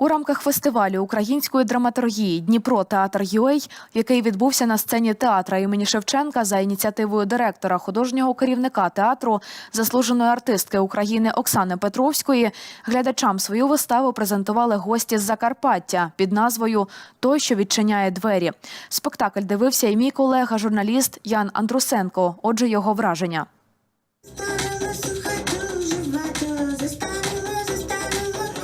У рамках фестивалю української драматургії Дніпро Театр ЮЕЙ, який відбувся на сцені театра імені Шевченка за ініціативою директора художнього керівника театру, заслуженої артистки України Оксани Петровської, глядачам свою виставу презентували гості з Закарпаття під назвою Той, що відчиняє двері. Спектакль дивився і мій колега, журналіст Ян Андрусенко. Отже, його враження.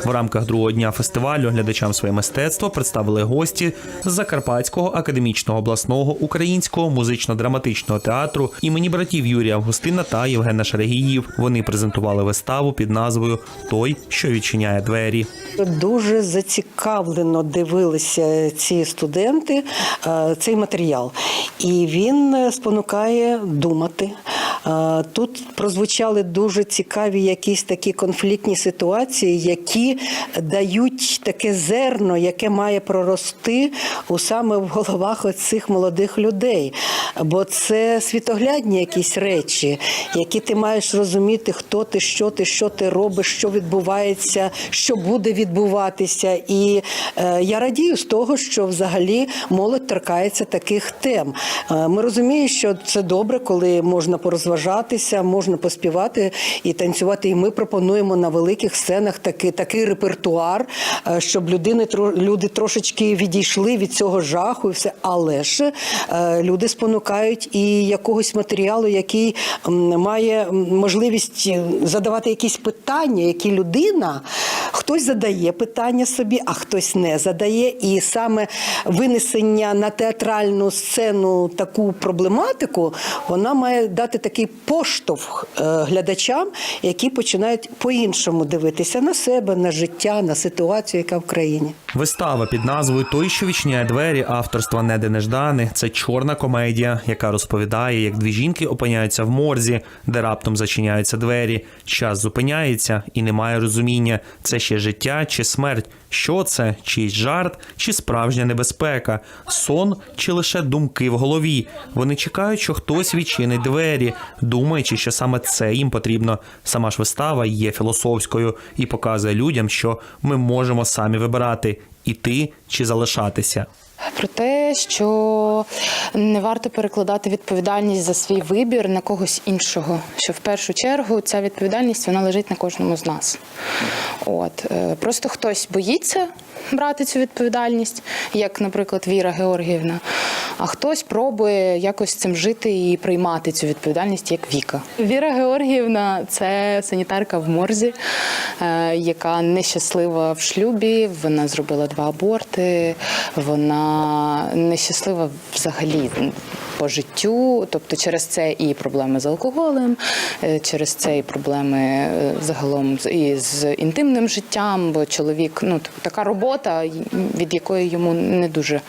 В рамках другого дня фестивалю глядачам своє мистецтво представили гості з Закарпатського академічного обласного українського музично-драматичного театру імені братів Юрія Августина та Євгена Шарегіїв. Вони презентували виставу під назвою Той, що відчиняє двері. Дуже зацікавлено дивилися ці студенти е, цей матеріал, і він е, спонукає думати. Тут прозвучали дуже цікаві якісь такі конфліктні ситуації, які дають таке зерно, яке має прорости у саме в головах цих молодих людей. Бо це світоглядні якісь речі, які ти маєш розуміти, хто ти, що ти, що ти робиш, що відбувається, що буде відбуватися. І е, я радію з того, що взагалі молодь торкається таких тем. Е, ми розуміємо, що це добре, коли можна порозважатися, можна поспівати і танцювати. І ми пропонуємо на великих сценах такий, такий репертуар, е, щоб людини люди трошечки відійшли від цього жаху і все. Але ж е, люди спонукають і якогось матеріалу, який має можливість е, задавати якісь питання, які людина хтось задає питання собі, а хтось не задає. І саме винесення на театральну сцену таку проблематику, вона має дати такий поштовх е, глядачам, які починають по-іншому дивитися на себе, на життя, на ситуацію, яка в країні. Вистава під назвою Той, що відчиняє двері авторства Неди Неждани. Це чорна комедія, яка розповідає, як дві жінки опиняються в морзі, де раптом зачиняються двері. Час зупиняється і немає розуміння, це ще життя чи смерть. Що це? Чийсь жарт чи справжня небезпека, сон чи лише думки в голові. Вони чекають, що хтось відчинить двері, думаючи, що саме це їм потрібно. Сама ж вистава є філософською і показує людям, що ми можемо самі вибирати іти чи залишатися. Про те, що не варто перекладати відповідальність за свій вибір на когось іншого. Що в першу чергу ця відповідальність вона лежить на кожному з нас. От е, просто хтось боїться брати цю відповідальність, як, наприклад, Віра Георгіївна, а хтось пробує якось цим жити і приймати цю відповідальність, як Віка. Віра Георгіївна це санітарка в морзі, е, яка нещаслива в шлюбі. Вона зробила два аборти. Вона нещаслива взагалі по життю. Тобто, через це і проблеми з алкоголем, е, через це і проблеми е, загалом і з інтимним життям. Бо чоловік, ну така робота, від якої йому не дуже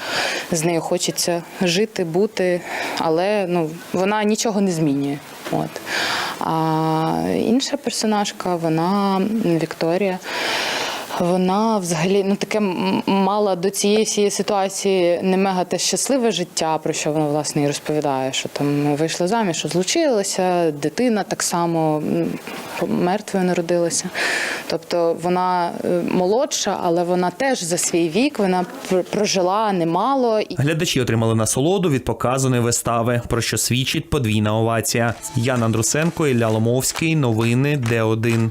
з нею хочеться жити, бути, але ну вона нічого не змінює. От. А інша персонажка, вона Вікторія. Вона взагалі ну таке мала до цієї всієї ситуації не мега те щасливе життя, про що вона власне і розповідає, що там вийшла заміж, розлучилася, дитина так само мертвою народилася. Тобто вона е, молодша, але вона теж за свій вік вона пр- прожила немало. Глядачі отримали насолоду від показаної вистави, про що свідчить подвійна овація. Ян Андрусенко, Ілля Ломовський. Новини Д1.